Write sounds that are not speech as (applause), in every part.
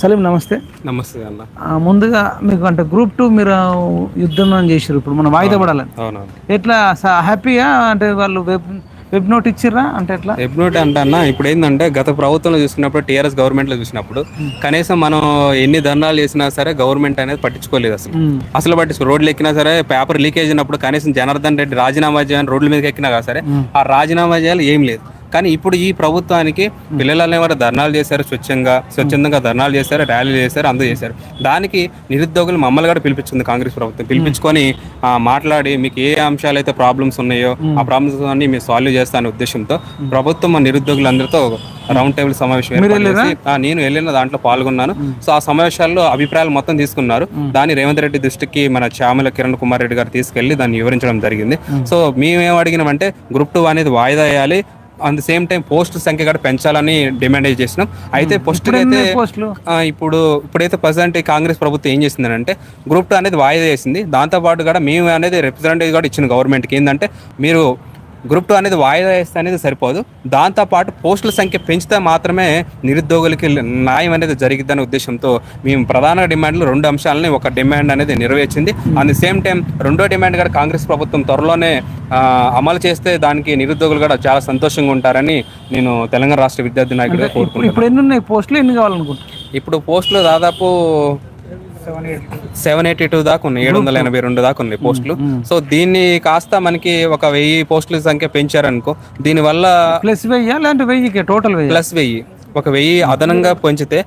సలీం నమస్తే. నమస్తే అన్న. ముందుగా మీకు అంటే గ్రూప్ టూ మీరు యుద్ధం చేసారు ఇప్పుడు మనం వాయిదా పడాలని ఎట్లా? హ్యాపీయా? అంటే వాళ్ళు వెబ్ వెబ్ నోట్ ఇచ్చిర్రా? అంటే ఎట్లా? ఎబ్నోట్ అంటే అన్న ఇప్పుడు ఏంటంటే గత ప్రభుత్వంలో చూసుకున్నప్పుడు టీఆర్ఎస్ గవర్నమెంట్లో చూసినప్పుడు కనీసం మనం ఎన్ని ధర్నాలు చేసినా సరే గవర్నమెంట్ అనేది పట్టించుకోలేదు అసలు. అసలు పట్టించుకో రోడ్లు ఎక్కినా సరే పేపర్ లీకేజ్ అయినప్పుడు కనీసం జనార్దన్ రెడ్డి రాజీనామా చేయని రోడ్ల మీదకి ఎక్కినా కదా సరే ఆ రాజీనామా చేయాలి ఏం లేదు. కానీ ఇప్పుడు ఈ ప్రభుత్వానికి పిల్లలు అనేవారు ధర్నాలు చేశారు స్వచ్ఛంగా స్వచ్ఛందంగా ధర్నాలు చేశారు ర్యాలీలు చేశారు అందరూ చేశారు. దానికి నిరుద్యోగులు మమ్మల్ని కూడా పిలిపించింది కాంగ్రెస్ ప్రభుత్వం. పిలిపించుకొని మాట్లాడి మీకు ఏ అంశాలు అయితే ప్రాబ్లమ్స్ ఉన్నాయో ఆ ప్రాబ్లమ్స్ అన్ని మేము సాల్వ్ చేస్తానే ఉద్దేశంతో ప్రభుత్వం నిరుద్యోగులందరితో రౌండ్ టేబుల్ సమావేశం నేను వెళ్ళిన దాంట్లో పాల్గొన్నాను. సో ఆ సమావేశాల్లో అభిప్రాయాలు మొత్తం తీసుకున్నారు. దాన్ని రేవంత్ రెడ్డి దృష్టికి మన చామల కిరణ్ కుమార్ రెడ్డి గారు తీసుకెళ్ళి దాన్ని వివరించడం జరిగింది. సో మేమేం అడిగినామంటే గ్రూప్ టూ అనేది వాయిదా వేయాలి at the same time post సంఖ్య కూడా పెంచాలని డిమాండ్ చేసినాం అయితే పోస్ట్ అయితే ఇప్పుడు ఇప్పుడైతే ప్రజెంట్ కాంగ్రెస్ ప్రభుత్వం ఏం చేసింది అంటే గ్రూప్ టూ అనేది వాయిదా చేసింది దాంతోపాటు కూడా మేము అనేది రిప్రజెంటేటివ్ కూడా ఇచ్చిన గవర్నమెంట్కి ఏంటంటే మీరు గ్రూప్ టూ అనేది వాయిదా వేస్తే అనేది సరిపోదు. దాంతోపాటు పోస్టుల సంఖ్య పెంచితే మాత్రమే నిరుద్యోగులకి న్యాయం అనేది జరిగిద్దనే ఉద్దేశంతో మేము ప్రధాన డిమాండ్లు రెండు అంశాలని ఒక డిమాండ్ అనేది నెరవేర్చింది. అట్ ది సేమ్ టైం రెండో డిమాండ్ కూడా కాంగ్రెస్ ప్రభుత్వం త్వరలోనే అమలు చేస్తే దానికి నిరుద్యోగులు కూడా చాలా సంతోషంగా ఉంటారని నేను తెలంగాణ రాష్ట్ర విద్యార్థి నాయకుడిగా ఇప్పుడు కోరుకుంటున్నాను. ఇప్పుడు ఎన్ని ఉన్నాయి? పోస్టులు ఎన్ని కావాలనుకుంటున్నారు? ఇప్పుడు పోస్టులు దాదాపు సెవెన్ ఎయిటీ టూ దాకా ఉన్నాయి ఏడు వందల ఎనభై రెండు దాకా ఉన్నాయి పోస్టులు. సో దీన్ని కాస్త మనకి ఒక వెయ్యి పోస్టుల సంఖ్య పెంచారనుకో దీనివల్ల ప్లస్ వెయ్యా లేదంటే వెయ్యికి టోటల్ వెయ్యి? ప్లస్ వెయ్యి. ఒక వెయ్యి అదనంగా పెంచితే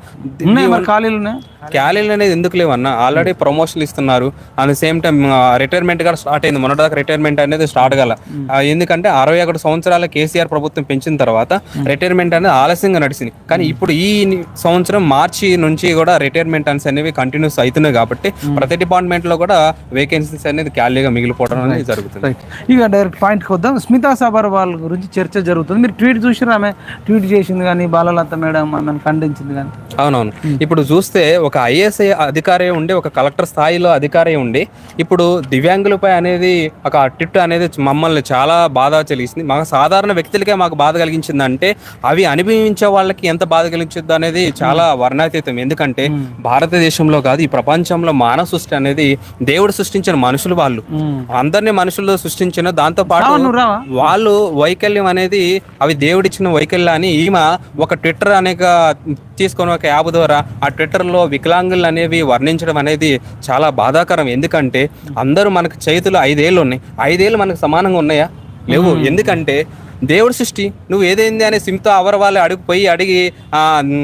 ఖాళీలు క్యాలీలు అనేది ఎందుకు లేవన్న? ఆల్రెడీ ప్రమోషన్లు ఇస్తున్నారు. At the same time retirement కూడా స్టార్ట్ అయింది. మొన్నటిదాకా రిటైర్మెంట్ అనేది స్టార్ట్ గల ఎందుకంటే అరవై ఒకటి సంవత్సరాల కేసీఆర్ ప్రభుత్వం పెంచిన తర్వాత రిటైర్మెంట్ అనేది ఆలస్యంగా నడిచింది. కానీ ఇప్పుడు ఈ సంవత్సరం మార్చి నుంచి కూడా రిటైర్మెంట్ అన్స్ అనేవి కంటిన్యూస్ అవుతున్నాయి కాబట్టి ప్రతి డిపార్ట్మెంట్లో కూడా వేకెన్సీస్ అనేది ఖాళీగా మిగిలిపోవడం అనేది జరుగుతుంది. ఇక డైరెక్ట్ పాయింట్కి వద్దాం. స్మితా సబర్వాల్ గురించి చర్చ జరుగుతుంది. మీరు ట్వీట్ చూసిరా ఆమె? ట్వీట్ చేసింది కానీ బాలలత మేడం ఆమెను ఖండించింది కానీ. అవునవును. ఇప్పుడు చూస్తే ఒక ఐఏఎస్ అధికారి ఉండి ఒక కలెక్టర్ స్థాయిలో అధికారి ఉండి ఇప్పుడు దివ్యాంగులపై అనేది ఒక టిట్ అనేది మమ్మల్ని చాలా బాధ కలిగిస్తుంది మాకు సాధారణ వ్యక్తులకే మాకు బాధ కలిగించింది అంటే అవి అనుభవించే వాళ్ళకి ఎంత బాధ కలిగించింది అనేది చాలా వర్ణాతీతం. ఎందుకంటే భారతదేశంలో కాదు ఈ ప్రపంచంలో మానవ సృష్టి అనేది దేవుడు సృష్టించిన మనుషులు వాళ్ళు. అందరినీ మనుషులు సృష్టించిన దాంతో పాటు వాళ్ళు వైకల్యం అనేది అవి దేవుడిచ్చిన వైకల్యాన్ని ఈమె ఒక ట్విట్టర్ అనేక తీసుకొని ఒక యాప్ ద్వారా ఆ ట్విట్టర్లో వికలాంగులు అనేవి వర్ణించడం అనేది చాలా బాధాకరం. ఎందుకంటే అందరూ మనకు చేతులు ఐదేళ్ళు ఉన్నాయి. ఐదేళ్ళు మనకు సమానంగా ఉన్నాయా? లేవు. ఎందుకంటే దేవుడి సృష్టి. నువ్వు ఏదైంది అనే సిమ్తో అవర వాళ్ళు అడుగు పోయి అడిగి ఆ,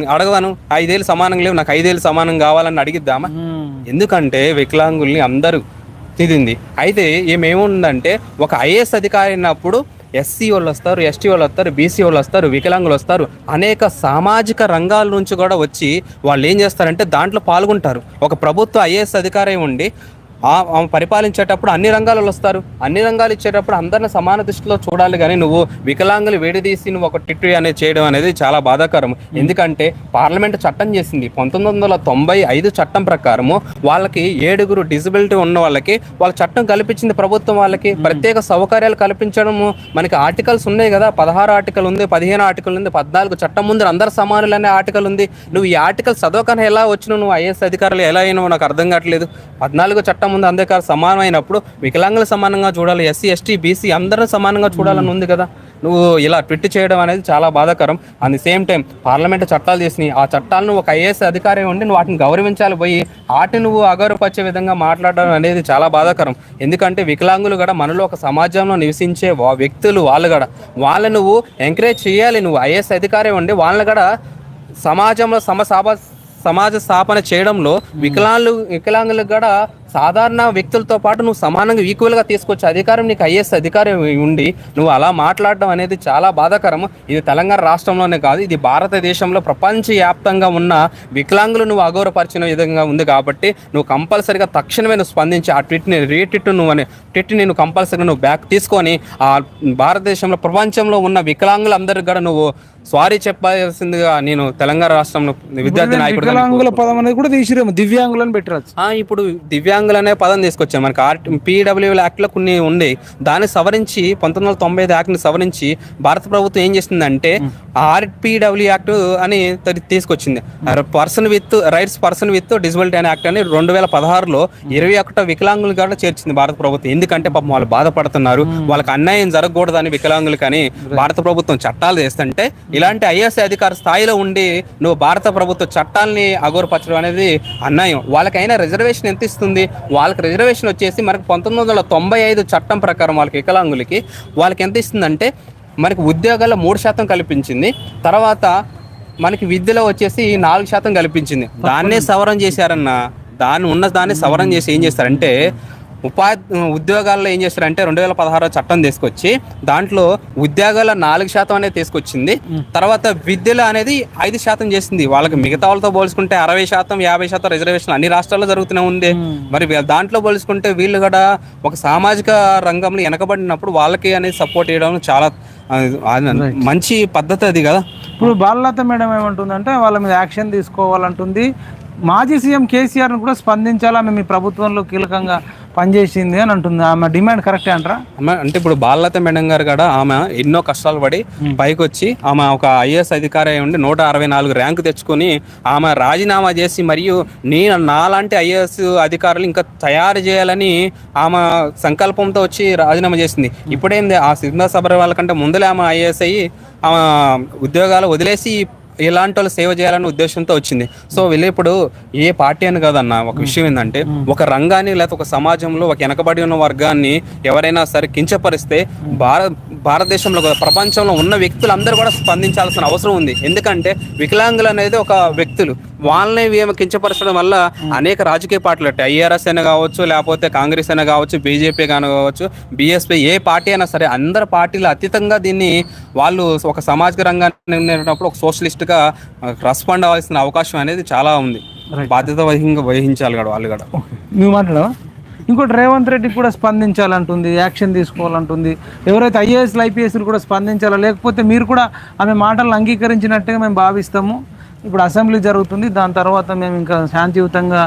అడగవను. ఐదేళ్ళు సమానంగా లేవు. నాకు ఐదేళ్ళు సమానం కావాలని అడిగిద్దామా? ఎందుకంటే వికలాంగుల్ని అందరూ తిదింది. అయితే ఏమేముందంటే ఒక ఐఏఎస్ అధికారి అయినప్పుడు ఎస్సీ వాళ్ళు వస్తారు ఎస్టీ వాళ్ళు వస్తారు బీసీ వాళ్ళు వస్తారు వికలాంగులు వస్తారు. అనేక సామాజిక రంగాల నుంచి కూడా వచ్చి వాళ్ళు ఏం చేస్తారంటే దాంట్లో పాల్గొంటారు. ఒక ప్రభుత్వ ఐఏఎస్ అధికారి ఉండి ఆమె పరిపాలించేటప్పుడు అన్ని రంగాలలో వస్తారు. అన్ని రంగాలు ఇచ్చేటప్పుడు అందరిని సమాన దృష్టిలో చూడాలి కానీ నువ్వు వికలాంగులు వేడిదీసి నువ్వు ఒక టిట్టు అనేది చేయడం అనేది చాలా బాధాకరం. ఎందుకంటే పార్లమెంట్ చట్టం చేసింది పంతొమ్మిది వందల తొంభై ఐదు చట్టం ప్రకారము వాళ్ళకి ఏడుగురు డిజబిలిటీ ఉన్న వాళ్ళకి వాళ్ళ చట్టం కల్పించింది ప్రభుత్వం వాళ్ళకి. ప్రత్యేక సౌకర్యాలు కల్పించడము. మనకి ఆర్టికల్స్ ఉన్నాయి కదా పదహారు ఆర్టికల్ ఉంది పదిహేను ఆర్టికల్ ఉంది పద్నాలుగు చట్టం ముందు అందరు సమానులు అనే ఆర్టికల్ ఉంది. నువ్వు ఈ ఆర్టికల్ చదవకనే ఎలా వచ్చినావు నువ్వు ఐఏఎస్ అధికారులు ఎలా అయినావు నాకు అర్థం కావట్లేదు. పద్నాలుగు చట్టం ముందు అందరికీ సమానమైనప్పుడు వికలాంగులు సమానంగా చూడాలి ఎస్సీ ఎస్టీ బీసీ అందరూ సమానంగా చూడాలని ఉంది కదా. నువ్వు ఇలా ట్విట్ చేయడం అనేది చాలా బాధాకరం. At the same time parliament చట్టాలు చేసినాయి. ఆ చట్టాలను ఒక ఐఏఎస్ అధికారి ఉండి నువ్వు వాటిని గౌరవించాలి పోయి వాటిని నువ్వు అగౌరవపరిచే విధంగా మాట్లాడడం అనేది చాలా బాధాకరం. ఎందుకంటే వికలాంగులు కూడా మనలో ఒక సమాజంలో నివసించే వా- వ్యక్తులు వాళ్ళు కూడా వాళ్ళని నువ్వు ఎంకరేజ్ చేయాలి నువ్వు. ఐఏఎస్ అధికారి ఉండి వాళ్ళని కూడా సమాజంలో సమసాభ సమాజ స్థాపన చేయడంలో వికలాంగులు వికలాంగులకు కూడా సాధారణ వ్యక్తులతో పాటు నువ్వు సమానంగా ఈక్వల్గా తీసుకొచ్చే అధికారం నీకు ఐఏఎస్ అధికారం ఉండి నువ్వు అలా మాట్లాడడం అనేది చాలా బాధాకరం. ఇది తెలంగాణ రాష్ట్రంలోనే కాదు ఇది భారతదేశంలో ప్రపంచవ్యాప్తంగా ఉన్న వికలాంగులు నువ్వు అగౌరవపరిచిన విధంగా ఉంది కాబట్టి నువ్వు కంపల్సరిగా తక్షణమే నువ్వు స్పందించి ఆ ట్విట్ని రీట్విట్ నువ్వు అనే ట్విట్ నేను కంపల్సరిగా నువ్వు బ్యాక్ తీసుకొని ఆ భారతదేశంలో ప్రపంచంలో ఉన్న వికలాంగులందరికీ కూడా నువ్వు సారీ చెప్పాల్సిందిగా నేను తెలంగాణ రాష్ట్రంలో విద్యార్థి నాయకుడు వికలాంగుల పదం అనేది కూడా తీసిరేమో దివ్యాంగులను ఆ, ఇప్పుడు దివ్యాంగులు అనే పదం తీసుకొచ్చాం. మనకి ఆర్ట్ పీడబ్ల్యూ యాక్ట్లో కొన్ని ఉండే దాన్ని సవరించి పంతొమ్మిది వందల తొంభై ఐదు యాక్ట్ని సవరించి భారత ప్రభుత్వం ఏం చేసిందంటే ఆర్పీడబ్ల్యూ యాక్ట్ అని తీసుకొచ్చింది. Person with rights person with disability అనే యాక్ట్ అని రెండు వేల పదహారులో ఇరవై ఒకటో వికలాంగులు కూడా చేర్చింది భారత ప్రభుత్వం. ఎందుకంటే పాపం వాళ్ళు బాధపడుతున్నారు. వాళ్ళకి అన్యాయం జరగకూడదని వికలాంగులు కానీ భారత ప్రభుత్వం చట్టాలు చేస్తుంటే ఇలాంటి ఐఎస్ అధికార స్థాయిలో ఉండి నువ్వు భారత ప్రభుత్వ చట్టాలని అగౌరపరచడం అనేది అన్యాయం. వాళ్ళకైనా రిజర్వేషన్ ఎంత ఇస్తుంది? వాళ్ళకి రిజర్వేషన్ వచ్చేసి మనకి పంతొమ్మిది వందల తొంభై ఐదు చట్టం ప్రకారం వాళ్ళకి వికలాంగులకి వాళ్ళకి ఎంత ఇస్తుందంటే మనకి ఉద్యోగాల్లో మూడు శాతం కల్పించింది. తర్వాత మనకి విద్యలో వచ్చేసి నాలుగు శాతం కల్పించింది. దాన్నే సవరణ చేశారన్న దాన్ని ఉన్న దాన్ని సవరణ చేసి ఏం చేస్తారంటే ఉపాధి ఉద్యోగాల్లో ఏం చేస్తారంటే రెండు వేల పదహారో చట్టం తీసుకొచ్చి దాంట్లో ఉద్యోగాల నాలుగు శాతం అనేది తీసుకొచ్చింది. తర్వాత విద్యలో అనేది ఐదు శాతం చేసింది. వాళ్ళకి మిగతా వాళ్ళతో పోల్చుకుంటే అరవై శాతం యాభై శాతం రిజర్వేషన్ అన్ని రాష్ట్రాల్లో జరుగుతూనే ఉంది. మరి దాంట్లో పోల్చుకుంటే వీళ్ళు కూడా ఒక సామాజిక రంగంలో వెనకబడినప్పుడు వాళ్ళకి అనేది సపోర్ట్ చేయడం చాలా మంచి పద్ధతి అది కదా. ఇప్పుడు బాలలత మేడం ఏమంటుందంటే వాళ్ళ మీద యాక్షన్ తీసుకోవాలంటుంది. మాజీ సీఎం కేసీఆర్ కూడా స్పందించాలి? ఆమె మీ ప్రభుత్వంలో కీలకంగా పనిచేసింది అని అంటుంది. ఆమె డిమాండ్ కరెక్టే అంటారా? అంటే ఇప్పుడు బాలలత మేడం గారు కూడా ఆమె ఎన్నో కష్టాలు పడి పైకి వచ్చి ఆమె ఒక ఐఏఎస్ అధికారి అయి ఉండి నూట అరవై నాలుగు ర్యాంకు తెచ్చుకొని ఆమె రాజీనామా చేసి మరియు నేను నాలాంటి ఐఏఎస్ అధికారులు ఇంకా తయారు చేయాలని ఆమె సంకల్పంతో వచ్చి రాజీనామా చేసింది. ఇప్పుడేంది? ఆ సినిమా సభ వాళ్ళకంటే ముందలే ఆమె ఐఏఎస్ అయ్యి ఆమె ఉద్యోగాలు వదిలేసి ఇలాంటి వాళ్ళు సేవ చేయాలనే ఉద్దేశంతో వచ్చింది. సో వీళ్ళు ఇప్పుడు ఏ పార్టీ అని కాదన్న ఒక విషయం ఏంటంటే ఒక రంగాన్ని లేకపోతే ఒక సమాజంలో ఒక వెనకబడి ఉన్న వర్గాన్ని ఎవరైనా సరే కించపరిస్తే భారత భారతదేశంలో ప్రపంచంలో ఉన్న వ్యక్తులు అందరూ కూడా స్పందించాల్సిన అవసరం ఉంది. ఎందుకంటే వికలాంగులు అనేది ఒక వ్యక్తులు. వాళ్ళని వీళ్ళని కించపరచడం వల్ల అనేక రాజకీయ పార్టీలు ఉంటాయి. ఐఆర్ఎస్ అయినా కావచ్చు లేకపోతే కాంగ్రెస్ అయినా కావచ్చు బీజేపీ కానీ కావచ్చు బీఎస్పీ ఏ పార్టీ అయినా సరే అందరు పార్టీలు అతీతంగా దీన్ని వాళ్ళు ఒక సామాజిక రంగాన్ని ఒక సోషలిస్ట్గా రెస్పాండ్ అవ్వాల్సిన అవకాశం అనేది చాలా ఉంది. బాధ్యత వహి వహించాలి కూడా వాళ్ళు కూడా. నువ్వు మాట్లాడవా? ఇంకోటి రేవంత్ రెడ్డికి కూడా స్పందించాలంటుంది యాక్షన్ తీసుకోవాలంటుంది. ఎవరైతే ఐఏఎస్లు ఐపీఎస్లు కూడా స్పందించాలా? లేకపోతే మీరు కూడా ఆమె మాటలను అంగీకరించినట్టుగా మేము భావిస్తాము. ఇప్పుడు అసెంబ్లీ జరుగుతుంది. దాని తర్వాత మేము ఇంకా శాంతియుతంగా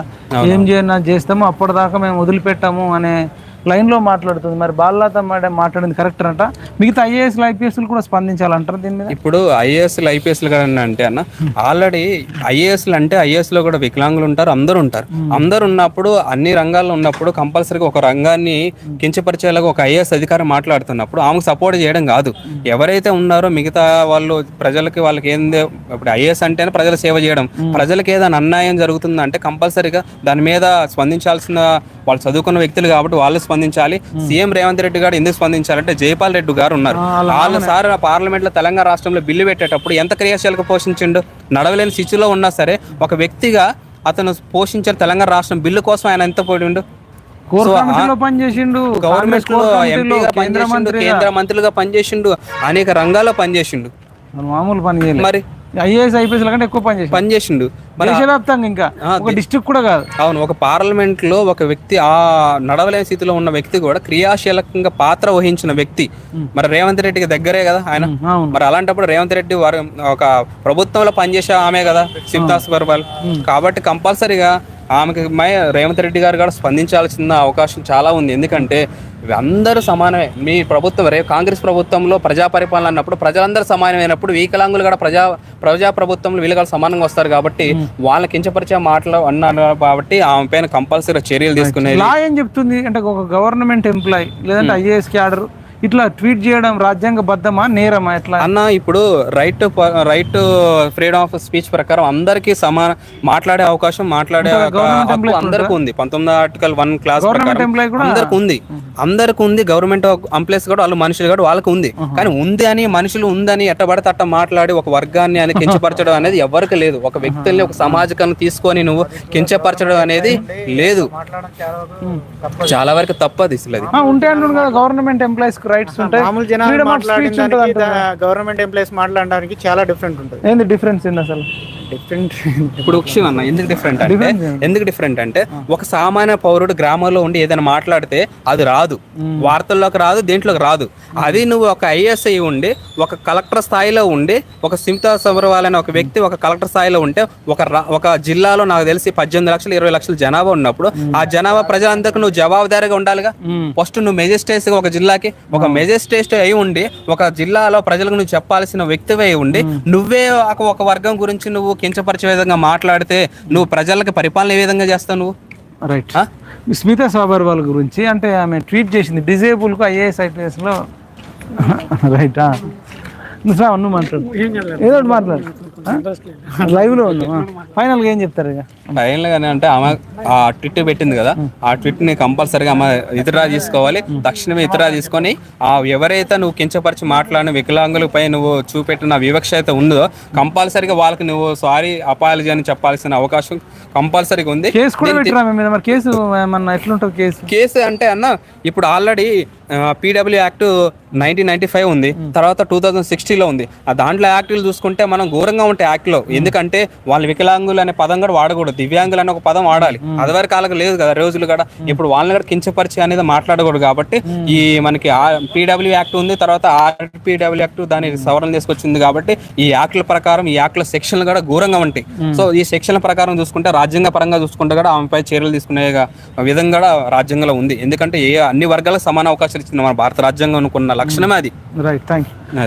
ఏం చేయనా చేస్తాము అప్పటిదాకా మేము వదిలిపెట్టాము అనే లైన్లో మాట్లాడుతుంది. మరి బాలలత మాట్లాడింది కరెక్ట్ అంట. మిగతా ఐఏఎస్లు ఐపీఎస్లు కూడా స్పందించాలంటారు దీని మీద? ఇప్పుడు ఐఏఎస్లు ఐపీఎస్లు అంటే అన్న ఆల్రెడీ ఐఏఎస్లు అంటే ఐఏఎస్లో కూడా వికలాంగులు ఉంటారు అందరూ ఉంటారు. అందరు ఉన్నప్పుడు అన్ని రంగాల్లో ఉన్నప్పుడు కంపల్సరీగా ఒక రంగాన్ని కించపరిచేలాగా ఒక ఐఏఎస్ అధికారి మాట్లాడుతున్నప్పుడు ఆమెకు సపోర్ట్ చేయడం కాదు. ఎవరైతే ఉన్నారో మిగతా వాళ్ళు ప్రజలకి వాళ్ళకి ఏంది ఇప్పుడు ఐఏఎస్ అంటేనే ప్రజల సేవ చేయడం. ప్రజలకి ఏదైనా అన్యాయం జరుగుతుందంటే కంపల్సరీగా దాని మీద స్పందించాల్సిన వాళ్ళు చదువుకున్న వ్యక్తులు కాబట్టి వాళ్ళు స్పందించాలి. సీఎం రేవంత్ రెడ్డి గారు ఎందుకు స్పందించాలంటే జైపాల్ రెడ్డి గారు ఉన్నారు. వాళ్ళు సార్ పార్లమెంట్లో తెలంగాణ రాష్ట్రంలో బిల్లు పెట్టేటప్పుడు ఎంత క్రియాశీలక పోషించిండు? నడవలేని స్థితిలో ఉన్నా సరే ఒక వ్యక్తిగా అతను పోషించిన తెలంగాణ రాష్ట్రం బిల్లు కోసం ఆయన ఎంత పోయిండు? పనిచేసిండు. గవర్నమెంట్లో ఎంపీగా కేంద్ర పనిచేసిండు మంత్రి కేంద్ర మంత్రులుగా పనిచేసిండు అనేక రంగాల్లో పనిచేసిండు. మామూలు పని మరి ఐఏఎస్ ఐపీఎస్ కంటే ఎక్కువ పని చేసిండు. పనిచేసిండు. మరి దేశవ్యాప్తంగా ఇంకా. ఒక డిస్ట్రిక్ట్ కూడా కాదు. అవును ఒక పార్లమెంట్లో ఒక వ్యక్తి ఆ నడవలేని స్థితిలో ఉన్న వ్యక్తి కూడా క్రియాశీలకంగా పాత్ర వహించిన వ్యక్తి. మరి రేవంత్ రెడ్డికి దగ్గరే కదా ఆయన? మరి అలాంటప్పుడు రేవంత్ రెడ్డి వారు ఒక ప్రభుత్వంలో పనిచేసే ఆమె కదా శివదాస్ బర్వాల్ కాబట్టి కంపల్సరీగా ఆమెకి మై రేవంత్ రెడ్డి గారు కూడా స్పందించాల్సిన అవకాశం చాలా ఉంది. ఎందుకంటే అందరూ సమానమే. మీ ప్రభుత్వం రే కాంగ్రెస్ ప్రభుత్వంలో ప్రజా పరిపాలన అన్నప్పుడు ప్రజలందరూ సమానమైనప్పుడు వికలాంగులు కూడా ప్రజా ప్రజా ప్రభుత్వంలో వీళ్ళు సమానంగా వస్తారు కాబట్టి వాళ్ళకి కించపరిచే మాటలు అన్నారు కాబట్టి ఆమె పైన కంపల్సరీ చర్యలు తీసుకునేది. లా ఏం చెప్తుంది? అంటే ఒక గవర్నమెంట్ ఎంప్లాయ్ లేదంటే ఐఏఎస్ క్యాడర్ ఇట్లా ట్వీట్ చేయడం రాజ్యాంగబద్ధమా నేరమా? ఎట్లా? అన్న ఇప్పుడు right right freedom of speech ప్రకారం అందరికీ సమాన మాట్లాడే అవకాశం మాట్లాడే అందరికీ ఉంది. పంతొమ్మిది ఆర్టికల్ వన్ క్లాస్ ప్రకారం ఎంప్లాయ్ కూడా అందరికి ఉంది. అందరికి ఉంది. గవర్నమెంట్ ఎంప్లాయీస్ కూడా వాళ్ళు మనుషులు కూడా వాళ్ళకి ఉంది. కానీ ఉంది అని మనుషులు ఉందని ఎట్టబడితే అట్ట మాట్లాడి ఒక వర్గాన్ని అని కించపరచడం అనేది ఎవరికి లేదు. ఒక వ్యక్తుల్ని ఒక సామాజికాన్ని తీసుకొని నువ్వు కించపరచడం అనేది లేదు. చాలా వరకు తప్పది అసలు అది. ఆ, ఉంటే అంటున్నాడు కదా గవర్నమెంట్ ఎంప్లాయీస్ రైట్స్ ఉంటాయి. మామూలు జనాలు ఫ్రీడమ్ ఆఫ్ స్పీచ్ ఉంటుంది మాట్లాడడానికి గవర్నమెంట్ ఎంప్లాయీస్ మాట్లాడడానికి చాలా డిఫరెంట్ ఉంటుంది. ఏంది డిఫరెన్స్ ఏంది అసలు? డిఫరెంట్ (laughs) ఇప్పుడు విషయం అన్న ఎందుకు డిఫరెంట్ అంటే? ఎందుకు డిఫరెంట్ అంటే ఒక సామాన్య పౌరుడు గ్రామంలో ఉండి ఏదైనా మాట్లాడితే అది రాదు. వార్తల్లోకి రాదు దేంట్లోకి రాదు. అది నువ్వు ఒక ఐఎస్ అయి ఉండి ఒక కలెక్టర్ స్థాయిలో ఉండి ఒక సింతా సబర్వాల్ అనే ఒక వ్యక్తి ఒక కలెక్టర్ స్థాయిలో ఉంటే ఒక ఒక జిల్లాలో నాకు తెలిసి పద్దెనిమిది లక్షలు ఇరవై లక్షల జనాభా ఉన్నప్పుడు ఆ జనాభా ప్రజలందరికీ నువ్వు జవాబుదారీగా ఉండాలిగా. ఫస్ట్ నువ్వు మెజిస్ట్రేట్ ఒక జిల్లాకి ఒక మెజిస్ట్రేట్ అయి ఉండి ఒక జిల్లాలో ప్రజలకు నువ్వు చెప్పాల్సిన వ్యక్తివే అయి ఉండి నువ్వే ఒక ఒక వర్గం గురించి నువ్వు కించపరిచే విధంగా మాట్లాడితే నువ్వు ప్రజలకు పరిపాలన ఏ విధంగా చేస్తావు నువ్వు? రైట్? స్మితా సాబర్వాల్ గురించి అంటే ఆమె ట్వీట్ చేసింది డిజేబుల్కు ఐఏఎస్ ఐపీఎస్లో. రైటా (laughs) నువ్వు నువ్వు మాట్లాడు. ఏదో ఒకటి మాట్లాడు. లైవ్లో ఉన్నావు? ఫైనల్గా ఏం చెప్తారు ఇక? ఫైనల్ గానే అంటే ఆమె ఆ ట్విట్ పెట్టింది కదా ఆ ట్విట్ని కంపల్సరీగా ఆమె ఇతరా తీసుకోవాలి తక్షణమే ఇతరా తీసుకొని ఆ ఎవరైతే నువ్వు కించపరిచి మాట్లాడిన వికలాంగులపై నువ్వు చూపెట్టిన వివక్ష అయితే ఉందో కంపల్సరీగా వాళ్ళకి నువ్వు సారీ అపాలజీ అని చెప్పాల్సిన అవకాశం కంపల్సరీగా ఉంది. కేసు కూడా పెట్టిరా మీద మరి? కేసు ఎట్లుంటుంది కేసు? కేసు అంటే అన్న ఇప్పుడు already P W act nineteen ninety five ఉంది. తర్వాత టూ థౌజండ్ సిక్స్టీలో ఉంది. ఆ దాంట్లో యాక్టులు చూసుకుంటే మనం ఘోరంగా ఉంటాయి యాక్ట్లో. ఎందుకంటే వాళ్ళు వికలాంగులు అనే పదం కూడా వాడకూడదు. దివ్యాంగులు అనే ఒక పదం వాడాలి. అదివరకు కాలకు లేదు కదా రోజులు కూడా ఇప్పుడు వాళ్ళని కూడా కించపరిచి అనేది మాట్లాడకూడదు కాబట్టి ఈ మనకి పీడబ్ల్యూ యాక్ట్ ఉంది తర్వాత ఆర్పీడబ్ల్యూ యాక్ట్ దాని సవరణ తీసుకొచ్చింది కాబట్టి ఈ యాక్ట్ల ప్రకారం ఈ యాక్ట్ల సెక్షన్లు కూడా ఘోరంగా ఉంటాయి. సో ఈ సెక్షన్ల ప్రకారం చూసుకుంటే రాజ్యాంగ పరంగా చూసుకుంటే కూడా ఆమెపై చర్యలు తీసుకునే విధంగా కూడా రాజ్యాంగంలో ఉంది. ఎందుకంటే ఏ అన్ని వర్గాలకు సమాన అవకాశాలు ఇచ్చింది మన భారత రాజ్యాంగం అనుకున్న లక్షణమే అది రైట్ థ్యాంక్ యూ అది